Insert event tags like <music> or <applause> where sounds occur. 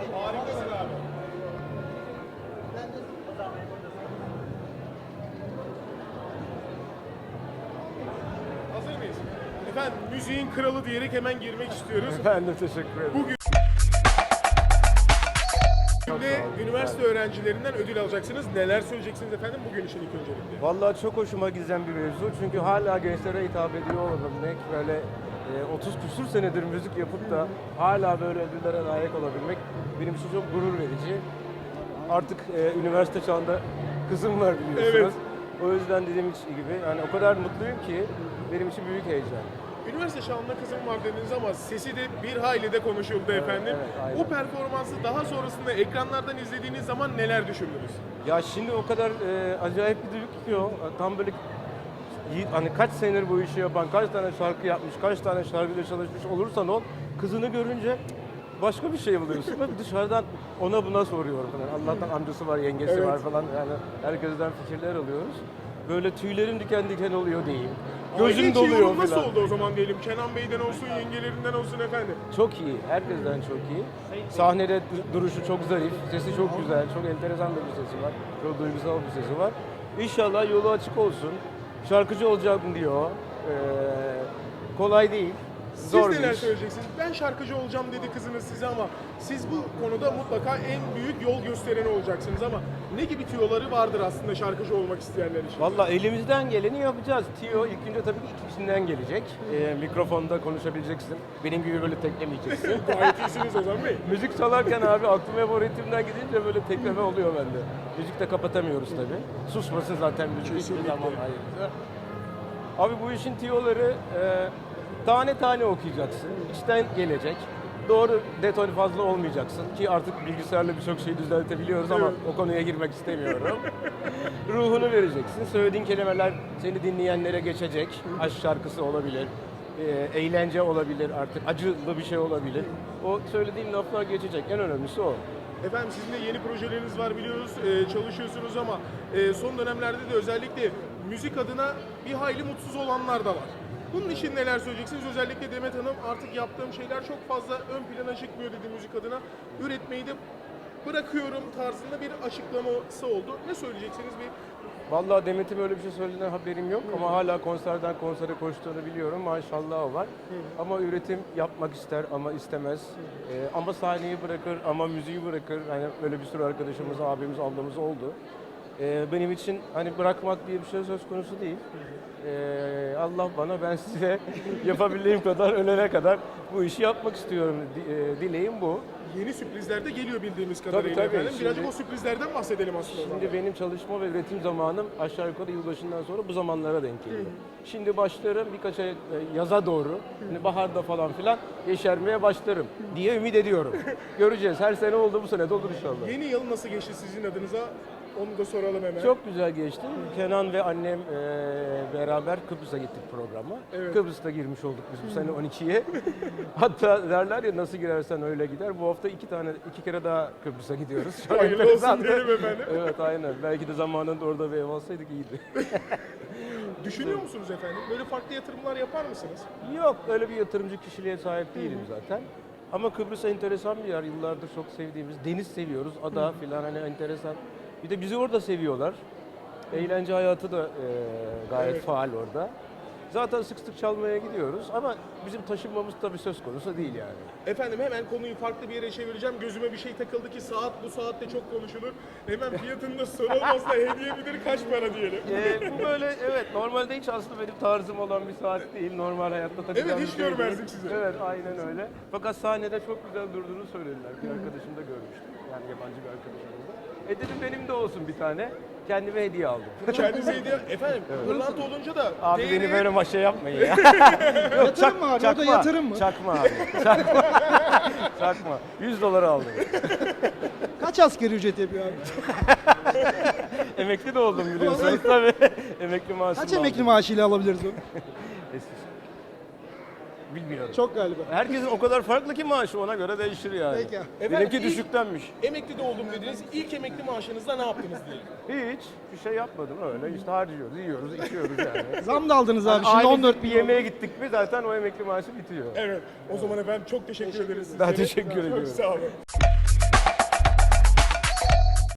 Harikasın abi. Hazır mıyız? Efendim müziğin kralı diyerek hemen girmek istiyoruz. Ben de teşekkür ederim. Bugün Şimdi üniversite öğrencilerinden ödül alacaksınız. Neler söyleyeceksiniz efendim bugün için ilk öncelikle? Vallahi çok hoşuma giden bir mevzu. Çünkü hala gençlere hitap ediyor olabilmek, böyle 30 küsur senedir müzik yapıp da hala böyle ödüllere layık olabilmek benim için çok gurur verici. Artık e, üniversite çağında kızım var biliyorsunuz. O yüzden dediğim gibi yani o kadar mutluyum ki benim için büyük heyecan. Üniversite çağında kızım var dediniz ama sesi de bir hayli de konuşuldu efendim. evet, aynen. o performansı daha sonrasında ekranlardan izlediğiniz zaman neler düşündünüz? Ya şimdi o kadar e, acayip bir duygu ki o. Tam böyle hani kaç senedir bu işi yapan, kaç tane şarkı yapmış, kaç tane şarkıyla çalışmış olursan ol, kızını görünce başka bir şey buluyorsun ve dışarıdan ona buna soruyorum. Yani Allah'tan amcası var, yengesi Evet. var falan yani herkesten fikirler alıyoruz. Böyle tüylerim diken diken oluyor diyeyim. Gözüm Aile içi doluyor yorum nasıl falan. oldu o zaman diyelim? Kenan Bey'den olsun, yengelerinden olsun efendim. Çok iyi, herkesten çok iyi. Sahnede du- duruşu çok zarif, sesi çok güzel, çok enteresan da bir sesi var. Çok duygusal bir sesi var. İnşallah yolu açık olsun. Şarkıcı olacağım diyor. Ee, kolay değil. Siz Zor neler bir iş. söyleyeceksiniz? Ben şarkıcı olacağım dedi kızınız size ama siz bu konuda mutlaka en büyük yol göstereni olacaksınız ama ne gibi tüyoları vardır aslında şarkıcı olmak isteyenler için? Valla elimizden geleni yapacağız. Tio ilk önce tabii ki ikisinden gelecek. Ee, mikrofonda konuşabileceksin. Benim gibi böyle teklemeyeceksin. <laughs> Gayet iyisiniz Ozan Bey. Müzik çalarken abi aklım hep o ritimden gidince böyle tekleme oluyor bende. Müzikte kapatamıyoruz tabii. Susmasın zaten müzik hiçbir Kesinlikle. zaman. Abi bu işin tiyoları e, tane tane okuyacaksın. İçten gelecek. Doğru detay fazla olmayacaksın ki artık bilgisayarla birçok şeyi düzeltebiliyoruz ama o konuya girmek istemiyorum. <laughs> Ruhunu vereceksin. Söylediğin kelimeler seni dinleyenlere geçecek. Aşk şarkısı olabilir. e, eğlence olabilir artık. Acılı bir şey olabilir. O söylediğin laflar geçecek. En önemlisi o. Efendim sizin de yeni projeleriniz var biliyoruz, e, çalışıyorsunuz ama e, son dönemlerde de özellikle müzik adına bir hayli mutsuz olanlar da var. Bunun için neler söyleyeceksiniz? Özellikle Demet Hanım artık yaptığım şeyler çok fazla ön plana çıkmıyor dedi müzik adına. Üretmeyi de bırakıyorum tarzında bir açıklaması oldu. Ne söyleyeceksiniz bir Vallahi Demet'in öyle bir şey söylediğinden haberim yok ama hala konserden konsere koştuğunu biliyorum. Maşallah o var. Ama üretim yapmak ister ama istemez. Ee, ama sahneyi bırakır ama müziği bırakır. Hani böyle bir sürü arkadaşımız, abimiz, ablamız oldu. Ee, benim için hani bırakmak diye bir şey söz konusu değil. Ee, Allah bana ben size <laughs> yapabildiğim kadar ölene kadar bu işi yapmak istiyorum. Di- e, dileğim bu. yeni sürprizler de geliyor bildiğimiz kadarıyla tabii. efendim. Birazcık o sürprizlerden bahsedelim aslında. o zaman. Şimdi benim çalışma ve üretim zamanım aşağı yukarı yılbaşından sonra bu zamanlara denk geliyor. Şimdi başlarım birkaç ay e, yaza doğru, hani baharda falan filan yeşermeye başlarım diye ümit ediyorum. <laughs> Göreceğiz. Her sene oldu bu sene de olur inşallah. Yeni yıl nasıl geçti sizin adınıza? Onu da soralım hemen. Çok güzel geçti. Kenan ve annem e, beraber Kıbrıs'a gittik programa. Evet. Kıbrıs'ta girmiş olduk biz bu sene 12'ye. <laughs> Hatta derler ya nasıl girersen öyle gider. Bu hafta iki tane iki kere daha Kıbrıs'a gidiyoruz. Çok <laughs> Hayırlı olsun diyelim efendim. <laughs> Evet aynen. Belki de zamanında orada bir ev alsaydık iyiydi. Düşünüyor musunuz efendim? Böyle farklı yatırımlar yapar mısınız? Yok öyle bir yatırımcı kişiliğe sahip değilim zaten. Ama Kıbrıs enteresan bir yer. Yıllardır çok sevdiğimiz. Deniz seviyoruz. Ada filan hani enteresan. Bir de bizi orada seviyorlar. Eğlence hayatı da e, gayet Evet. faal orada. Zaten sık sık çalmaya gidiyoruz ama bizim taşınmamız tabii söz konusu değil yani. Efendim hemen konuyu farklı bir yere çevireceğim. Gözüme bir şey takıldı ki saat bu saatte çok konuşulur. Hemen fiyatını da sorulmazsa hediye midir kaç para diyelim. Ee, bu böyle evet normalde hiç aslında benim tarzım olan bir saat değil. Normal hayatta takacağım Evet, hiç şey görmezdik sizi. Evet aynen öyle. Fakat sahnede çok güzel durduğunu söylediler. Bir arkadaşım da görmüştüm. Yani yabancı bir arkadaşım da. E dedim benim de olsun bir tane. Kendime hediye aldım. <laughs> Kendinize hediye... Efendim pırlanta olunca da... Abi değeri- beni böyle maşa yapmayın ya. <laughs> Yatırım mı abi? Orada yatırım mı? Çakma abi. <laughs> Çakma. Çakma. 100 dolar aldım. Kaç asgari ücret yapıyor abi? Emekli de oldum biliyorsunuz tabii. Emekli maaşımı Kaç emekli maaşıyla alabiliriz onu? Eskisi. Bilmiyorum. Çok galiba. Herkesin o kadar farklı ki maaşı ona göre değişir yani. Peki. Benimki ilk- düşüktenmiş. Emekli de oldum dediniz. İlk emekli maaşınızda ne yaptınız diyelim. Hiç bir şey yapmadım öyle işte harcıyoruz, yiyoruz, içiyoruz yani. <laughs> Zam da aldınız abi. Şimdi Aylık 14 bir bin yemeğe gittik mi zaten o emekli maaşı bitiyor. Evet. O zaman efendim çok teşekkür, ederiz Ben sizlere. teşekkür Çok ediyorum. sağ olun.